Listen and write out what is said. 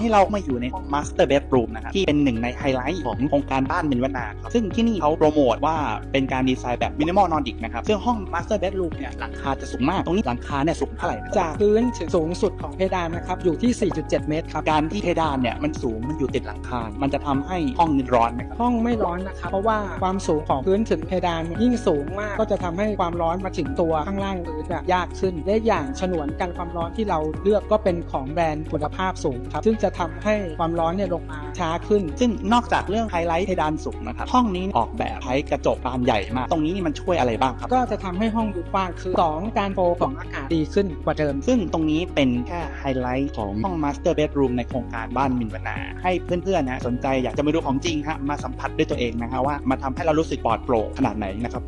นี้เรามาอยู่ในห้อง Master Bedroom นะครับที่เป็นหนึ่งในไฮไลท์ของโครงการบ้านมินวนาครับซึ่งที่นี่เขาโปรโมทว่าเป็นการดีไซน์แบบ Minimal Nordic นะครับซึ่งห้อง Master Bedroom เนี่ยหลังคาจะสูงมากตรงนี้หลังคาเนี่ยสูงเท่าไหร่นะจากพื้นถึงสูงสุดของเพดานนะครับอยู่ที่ 4.7 เมตรครับการที่เพดานเนี่ยมันสูงมันอยู่ติดหลังคา มันจะทำให้ห้องนี้ร้อนไหมครับห้องไม่ร้อนนะครับเพราะว่าความสูงของพื้นถึงเพดานยิ่งสูงมากก็จะทำให้ความร้อนมาถึงตัวข้างล่างพื้นอะยากขึ้นและอย่างฉนวนกันความร้อนที่เราเลือกก็เป็นของแบรนด์คุณภาพสูงครับซึ่งจะะทำให้ความร้อนเนี่ยลงมาช้าขึ้น ซึ่งนอกจากเรื่องไฮไลท์เพดานสูงนะครับ ห้องนี้ออกแบบใช้กระจกบานใหญ่มาก ตรงนี้นี่มันช่วยอะไรบ้างครับ ก็จะทำให้ห้องดูกว้างขึ้นสองการโฟของอากาศดีขึ้นกว่าเดิม ซึ่งตรงนี้เป็นแค่ไฮไลท์ของห้อง Master Bedroom ในโครงการบ้านมินวนา ให้เพื่อนๆนะสนใจอยากจะมาดูของจริงฮะมาสัมผัสด้วยตัวเองนะฮะว่ามาทำให้เรารู้สึกปลอดโปร่งขนาดไหนนะครับ